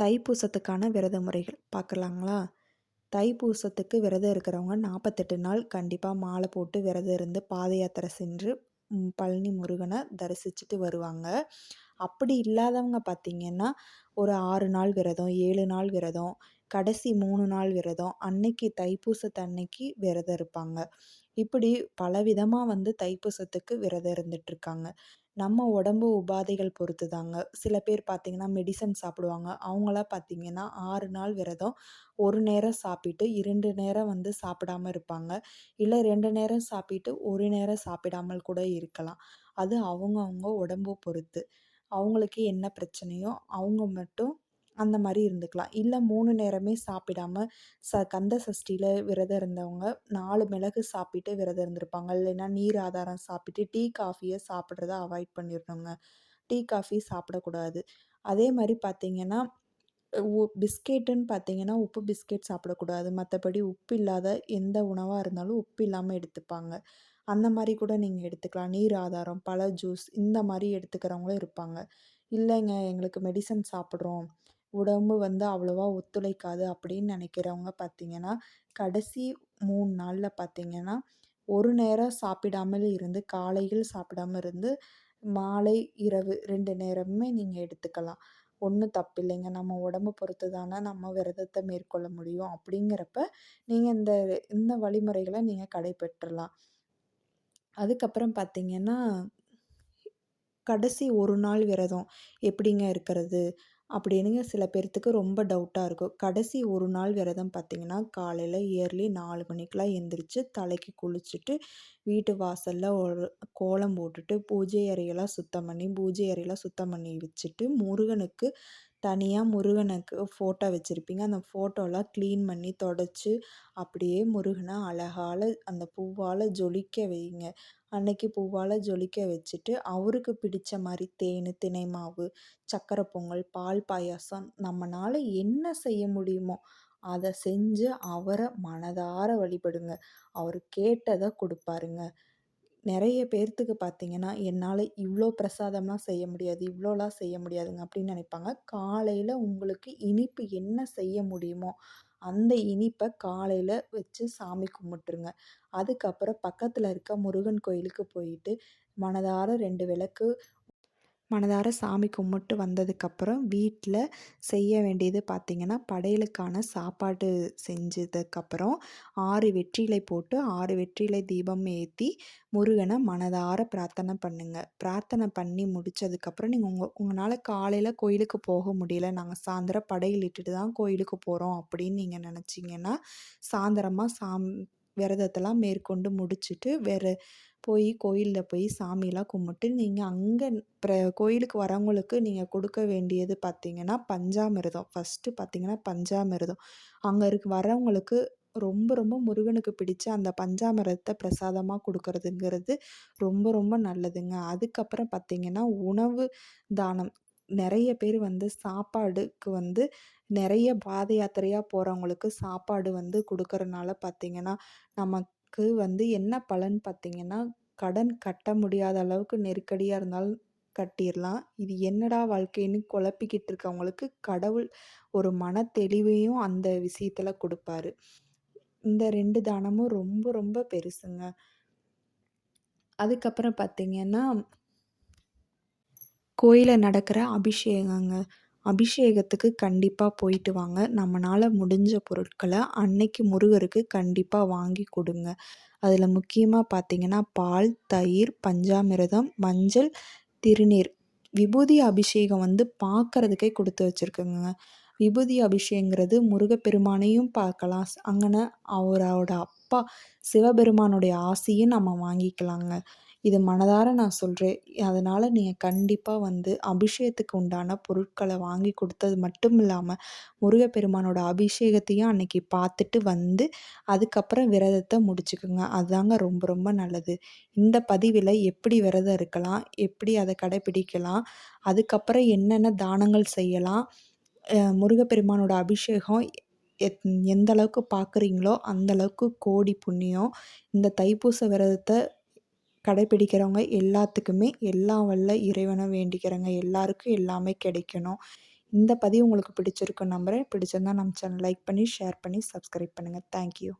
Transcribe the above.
தைப்பூசத்துக்கான விரத முறைகள். பார்க்கலாங்களா? தைப்பூசத்துக்கு விரதம் இருக்கிறவங்க நாற்பத்தெட்டு நாள் கண்டிப்பாக மாலை போட்டு விரதம் இருந்து பாத யாத்திரை சென்று பழனி முருகனை தரிசிச்சுட்டு வருவாங்க. அப்படி இல்லாதவங்க பார்த்திங்கன்னா ஒரு ஆறு நாள் விரதம் ஏழு நாள் விரதம் கடைசி மூணு நாள் விரதம் அன்னைக்கு தைப்பூசத்து அன்னைக்கு விரதம் இருப்பாங்க. இப்படி பலவிதமாக வந்து தைப்பூசத்துக்கு விரதம் இருந்துட்டுருக்காங்க நம்ம உடம்பு உபாதைகள் பொறுத்து தாங்க சில பேர் பார்த்திங்கன்னா மெடிசன் சாப்பிடுவாங்க. அவங்களாம் பார்த்திங்கன்னா ஆறு நாள் விரதம் ஒரு நேரம் சாப்பிட்டு இரண்டு நேரம் வந்து சாப்பிடாமல் இருப்பாங்க. இல்லை ரெண்டு நேரம் சாப்பிட்டு ஒரு நேரம் சாப்பிடாமல் கூட இருக்கலாம். அது அவங்கவுங்க உடம்பு பொறுத்து. அவங்களுக்கு என்ன பிரச்சனையோ அவங்க மட்டும் அந்த மாதிரி இருந்துக்கலாம். இல்லை மூணு நேரமே சாப்பிடாம ச கந்த சஷ்டியில் விரதம் இருந்தவங்க நாலு மிளகு சாப்பிட்டு விரதம் இருந்திருப்பாங்க. இல்லைன்னா நீர் ஆதாரம் சாப்பிட்டு டீ காஃபியை சாப்பிட்றத அவாய்ட் பண்ணிடணுங்க. டீ காஃபி சாப்பிடக்கூடாது. அதே மாதிரி பார்த்திங்கன்னா உ பிஸ்கெட்டுன்னு பார்த்தீங்கன்னா உப்பு பிஸ்கெட் சாப்பிடக்கூடாது. மற்றபடி உப்பு இல்லாத எந்த உணவாக இருந்தாலும் உப்பு இல்லாமல் எடுத்துப்பாங்க. அந்த மாதிரி கூட நீங்கள் எடுத்துக்கலாம். நீர் ஆதாரம் பழ ஜூஸ் இந்த மாதிரி எடுத்துக்கிறவங்களும் இருப்பாங்க. இல்லைங்க எங்களுக்கு மெடிசன் சாப்பிட்றோம். உடம்பு வந்து அவ்வளோவா ஒத்துழைக்காது அப்படின்னு நினைக்கிறவங்க பார்த்தீங்கன்னா கடைசி மூணு நாளில் பார்த்தீங்கன்னா ஒரு நேரம் சாப்பிடாமல் இருந்து காலையில் சாப்பிடாம இருந்து மாலை இரவு ரெண்டு நேரமுமே நீங்கள் எடுத்துக்கலாம். ஒன்றும் தப்பில்லைங்க. நம்ம உடம்பை பொறுத்து தானே நம்ம விரதத்தை மேற்கொள்ள முடியும் அப்படிங்கிறப்ப நீங்கள் இந்த இந்த வழிமுறைகளை நீங்கள் கடைபெற்றலாம். அதுக்கப்புறம் பார்த்தீங்கன்னா கடைசி ஒரு நாள் விரதம் எப்படிங்க இருக்கிறது? அப்படின்னுங்க சில பேர்த்துக்கு ரொம்ப டவுட்டாக இருக்கும். கடைசி ஒரு நாள் விரதம் பார்த்திங்கன்னா காலையில் இயர்லி நாலு மணிக்கெலாம் எந்திரிச்சு தலைக்கு குளிச்சுட்டு வீட்டு வாசலில் ஒரு கோலம் போட்டுட்டு பூஜை அறையெல்லாம் சுத்தம் பண்ணி பூஜை அறையெல்லாம் சுத்தம் பண்ணி வச்சுட்டு முருகனுக்கு தனியாக முருகனுக்கு ஃபோட்டோ வச்சுருப்பீங்க. அந்த ஃபோட்டோலாம் க்ளீன் பண்ணி தொடச்சி அப்படியே முருகனை அழகால் அந்த பூவால் ஜொலிக்க வைங்க. அன்னைக்கு பூவால் ஜொலிக்க வச்சுட்டு அவருக்கு பிடித்த மாதிரி தேன் தினை மாவு சக்கரை பொங்கல் பால் பாயாசம் நம்மளால என்ன செய்ய முடியுமோ அதை செஞ்சு அவரை மனதார வழிபடுங்க. அவர் கேட்டதை கொடுப்பாருங்க. நிறைய பேர்த்துக்கு பார்த்தீங்கன்னா என்னால் இவ்வளோ பிரசாதம்லாம் செய்ய முடியாது இவ்வளோலாம் செய்ய முடியாதுங்க அப்படின்னு நினைப்பாங்க. காலையில் உங்களுக்கு இனிப்பு என்ன செய்ய முடியுமோ அந்த இனிப்பை காலையில் வச்சு சாமி கும்பிட்டுருங்க. அதுக்கப்புறம் பக்கத்தில் இருக்க முருகன் கோயிலுக்கு போயிட்டு மனதார ரெண்டு விளக்கு மனதார சாமி கும்பிட்டு வந்ததுக்கப்புறம் வீட்டில் செய்ய வேண்டியது பார்த்திங்கன்னா படையலுக்கான சாப்பாடு செஞ்சதுக்கப்புறம் ஆறு வெற்றிலை போட்டு ஆறு வெற்றிலை தீபம் ஏற்றி முருகனை மனதார பிரார்த்தனை பண்ணுங்கள் பிரார்த்தனை பண்ணி முடித்ததுக்கப்புறம் நீங்கள் உங்கள் உங்களால் காலையில் கோயிலுக்கு போக முடியல. நாங்கள் சாயந்தரம் படையல் இட்டுட்டு தான் கோயிலுக்கு போகிறோம் அப்படின்னு நீங்கள் நினச்சிங்கன்னா சாயந்தரமாக சாம் விரதத்தெல்லாம் மேற்கொண்டு முடிச்சுட்டு வேறு போய் கோயிலில் போய் சாமியெலாம் கும்பிட்டு நீங்கள் அங்கே ப்ர கோயிலுக்கு வரவங்களுக்கு நீங்கள் கொடுக்க வேண்டியது பார்த்தீங்கன்னா பஞ்சாமிர்தம். ஃபஸ்ட்டு பார்த்தீங்கன்னா பஞ்சாமிர்தம். அங்கே இருக்க வரவங்களுக்கு ரொம்ப ரொம்ப முருகனுக்கு பிடிச்ச அந்த பஞ்சாமிரதத்தை பிரசாதமாக கொடுக்கறதுங்கிறது ரொம்ப ரொம்ப நல்லதுங்க. அதுக்கப்புறம் பார்த்தீங்கன்னா உணவு தானம். நிறைய பேர் வந்து சாப்பாடுக்கு வந்து நிறைய பாத யாத்திரையாக போகிறவங்களுக்கு சாப்பாடு வந்து கொடுக்கறனால பார்த்தீங்கன்னா நமக்கு வந்து என்ன பலன் பார்த்தீங்கன்னா கடன் கட்ட முடியாத அளவுக்கு நெருக்கடியாக இருந்தாலும் கட்டிடலாம் இது என்னடா வாழ்க்கைன்னு குழப்பிக்கிட்டு இருக்கவங்களுக்கு கடவுள் ஒரு மன தெளிவையும் அந்த விஷயத்தில் கொடுப்பாரு. இந்த ரெண்டு தானமும் ரொம்ப ரொம்ப பெருசுங்க. அதுக்கப்புறம் பார்த்தீங்கன்னா கோயிலில் நடக்கிற அபிஷேகங்க. அபிஷேகத்துக்கு கண்டிப்பாக போயிட்டு வாங்க. நம்மளால் முடிஞ்ச பொருட்களை அன்னைக்கு முருகருக்கு கண்டிப்பாக வாங்கி கொடுங்க. அதில் முக்கியமாக பார்த்தீங்கன்னா பால் தயிர் பஞ்சாமிரதம் மஞ்சள் திருநீர். விபூதி அபிஷேகம் வந்து பார்க்குறதுக்கே கொடுத்து வச்சுருக்குங்க. விபூதி அபிஷேகங்கிறது முருகப்பெருமானையும் பார்க்கலாம். அங்கன அவரோட அப்பா சிவபெருமானுடைய ஆசையும் நம்ம வாங்கிக்கலாங்க. இது மனதார நான் சொல்கிறேன் அதனால் நீங்கள் கண்டிப்பாக வந்து அபிஷேகத்துக்கு உண்டான பொருட்களை வாங்கி கொடுத்தது மட்டும் இல்லாமல் முருகப்பெருமானோட அபிஷேகத்தையும் அன்னைக்கு பார்த்துட்டு வந்து அதுக்கப்புறம் விரதத்தை முடிச்சுக்குங்க. அதுதாங்க ரொம்ப ரொம்ப நல்லது. இந்த பதிவில் எப்படி விரதம் இருக்கலாம் எப்படி அதை கடைப்பிடிக்கலாம் அதுக்கப்புறம் என்னென்ன தானங்கள் செய்யலாம் முருகப்பெருமானோட அபிஷேகம் எத் எந்த அளவுக்கு பார்க்குறீங்களோ அந்த அளவுக்கு கோடி புண்ணியம் இந்த தைப்பூச விரதத்தை கடைப்பிடிக்கிறவங்க எல்லாத்துக்குமே எல்லாம் வல்ல இறைவனை வேண்டிக்கிறேங்க எல்லாருக்கும் எல்லாமே கிடைக்கணும். இந்த பதிவு உங்களுக்கு பிடிச்சிருக்குன்னு நம்புகிறேன் பிடிச்சிருந்தா நம்ம சேனல் லைக் பண்ணி ஷேர் பண்ணி சப்ஸ்கிரைப் பண்ணுங்கள் தேங்க்யூ